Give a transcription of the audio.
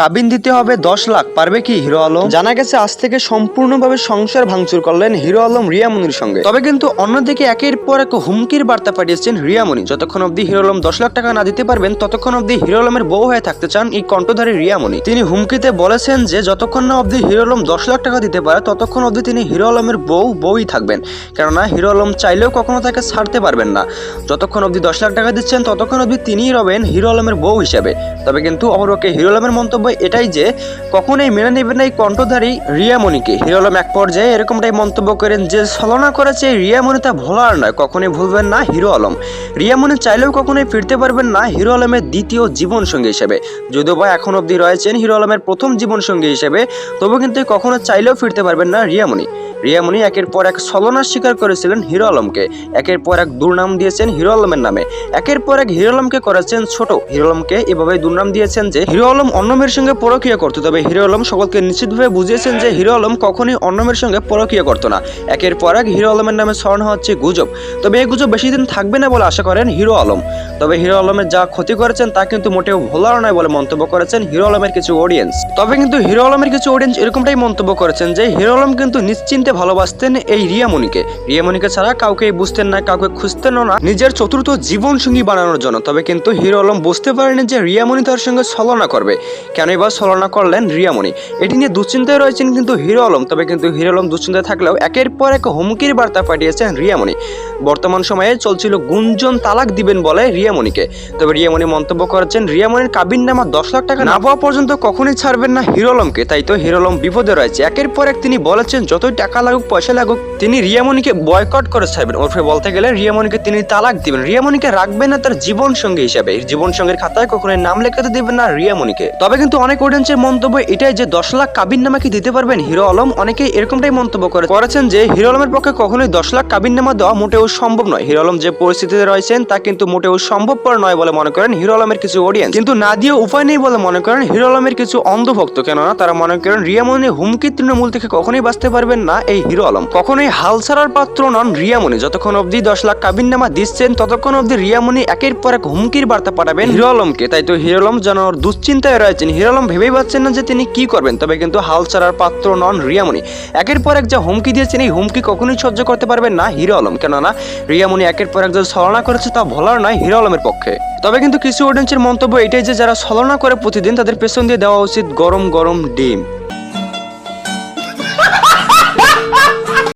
কাবিন দিতে হবে দশ লাখ পারবে কি হিরো আলম? জানা গেছে আজ থেকে সম্পূর্ণভাবে সংসার ভাঙচুর করলেন হিরো আলম রিয়ামনির সঙ্গে। তবে কিন্তু অন্যদিকে একের পর এক হুমকির বার্তা পাঠিয়েছেন রিয়ামনি যতক্ষণ অব্দি হিরো আলম দশ লাখ টাকা না দিতে পারবেন ততক্ষণ অব্দি হিরো আলমের বউ হয়ে থাকতে চান এই কণ্ঠধারী রিয়ামনি তিনি হুমকিতে বলেছেন যে যতক্ষণ না অব্দি হিরো আলম দশ লাখ টাকা দিতে পারে ততক্ষণ অব্দি তিনি হিরো আলমের বউ বউই থাকবেন। কেননা হিরো আলম চাইলেও কখনো তাকে ছাড়তে পারবেন না। যতক্ষণ অব্দি দশ লাখ টাকা দিচ্ছেন ততক্ষণ অবধি তিনিই রবেন হিরো আলমের বউ হিসেবে। তবে কিন্তু অপরকে হিরো আলমের মন্তব্য এটাই যে কখনোই মেনে নেবেন এই কণ্ঠধারী রিয়ামণিকে হিরো আলম এক পর্যায়ে এরকমটাই মন্তব্য করেন যে, ছলনা করেছে এই রিয়ামণি তা ভোলার নয়, কখনোই ভুলবেন না হিরো আলম। রিয়ামণি চাইলেও কখনোই ফিরতে পারবেন না হিরো আলমের দ্বিতীয় জীবনসঙ্গী হিসেবে। যদিও বা এখন অবধি রয়েছেন হিরো আলমের প্রথম জীবনসঙ্গী হিসেবে, তবু কিন্তু কখনো চাইলেও ফিরতে পারবেন না রিয়ামণি রিয়ামণি একের পর এক ছলনার স্বীকার করেছিলেন হিরো আলমকে। একের পর এক দুর্নাম দিয়েছেন হিরো আলমের নামে। একের পর এক হিরো আলমকে করেছেন ছোট। হিরো আলমকে এভাবে দুর্নাম দিয়েছেন যে, হিরো আলম অন্য মেয়ের সঙ্গে পরকীয়া করতো, তবে হিরো আলম সকলকে নিশ্চিতভাবে বুঝিয়েছেন যে, হিরো আলম কখনই অন্য মেয়ের সঙ্গে পরকীয়া করতো না। একের পর এক হিরো আলমের নামে ছড়ানো হচ্ছে গুজব। তবে এই গুজব বেশি দিন থাকবে না বলে আশা করেন হিরো আলম। তবে হিরো আলমের যা ক্ষতি করেছেন তা কিন্তু মোটেও ভোলার নয় বলে মন্তব্য করেছেন হিরো আলমের কিছু অডিয়েন্স তবে কিন্তু হিরো আলমের কিছু অডিয়েন্স এরকমটাই মন্তব্য করেছেন যে, হিরো আলম কিন্তু নিশ্চিন্তে ভালোবাসতেন এই রিয়ামণিকে। রিয়ামণিকে ছাড়া কাউকে বুঝতেন না, কাউকে খুঁজতেনও না। নিজের চতুর্থ জীবন সঙ্গী বানানোর জন্য। তবে কিন্তু হিরো আলম বুঝতে পারেনি যে রিয়ামণি তার সঙ্গে ছলনা করবে। কেনই বা ছলনা করলেন রিয়ামণি? এটি নিয়ে দুশ্চিন্তায় রয়েছেন কিন্তু হিরো আলম। তবে কিন্তু হিরো আলম দুশ্চিন্তায় থাকলেও একের পর এক হুমকির বার্তা পাঠিয়েছেন রিয়ামণি। বর্তমান সময়ে চলছিল গুঞ্জন তালাক দিবেন বলে রিয়ামণিকে। তবে রিয়ামণি মন্তব্য করেছেন, রিয়ামণির কাবিন নামা দশ লাখ টাকা না পাওয়া পর্যন্ত কখনোই ছাড়বেন না হিরো আলমকে। তাই তো হিরো আলম বিপদে রয়েছে। একের পর এক তিনি বলেছেন, যতই টাকা লাগুক, পয়সা লাগুক, তিনি রিয়ামণিকে বয়কট করে ছাড়বেন। ওরফে বলতে গেলে রিয়ামণিকে তিনি তালাক দিবেন। রিয়ামণিকে রাখবেন না তার জীবন সঙ্গী হিসাবে। জীবন সঙ্গীর খাতায় কখনোই নাম লেখাতে দিবেন না রিয়ামণিকে। তবে কিন্তু অনেক অডিয়েন্সের মন্তব্য এটাই যে দশ লাখ কাবিন নামা কি দিতে পারবেন, হিরো আলম অনেকে এরকমটাই মন্তব্য করে করেছেন যে হিরো আলমের পক্ষে কখনোই দশ লাখ কাবিন নামা দেওয়া মোটেও সম্ভব নয়। হিরো আলম যে পরিস্থিতিতে রয়েছেন, তা কিন্তু মোটেও সম্ভবপর নয় বলে মনে করেন হিরো আলমের কিছু অডিয়েন্স কিন্তু না দিয়ে উপায় নেই বলে মনে করেন হিরো আলমের কিছু অন্ধভক্ত। কেননা তারা মনে করেন রিয়ামণি হুমকি তৃণমূল থেকে কখনোই বাঁচতে পারবেন না এই হিরো আলম। কখনোই হাল ছাড়ার পাত্র নন রিয়ামণি। যতক্ষণ অবধি দশ লাখ কাবিন নামা দিচ্ছেন, ততক্ষণ অবধি রিয়ামণি একের পর এক হুমকির বার্তা পাঠাবেন হিরো আলমকে। তাই তো হিরো আলম যেন দুশ্চিন্তায় রয়েছেন। হিরো আলম ভেবেই পাচ্ছেন না যে তিনি কি করবেন, তবে কিন্তু হাল ছাড়ার পাত্র নন রিয়ামণি। একের পর এক যা হুমকি দিয়েছেন, এই হুমকি কখনোই সহ্য করতে পারবেন না হিরো আলম। কেননা, রিয়ামণি একের পর এক যে ছলনা করেছে তা ভোলার নয় হিরো আলমের পক্ষে। তবে কিন্তু কিছু অডিয়েন্সের মন্তব্য এটাই যে, যারা ছলনা করে প্রতিদিন তাদের পেছন দিয়ে দেওয়া উচিত গরম গরম ডিম।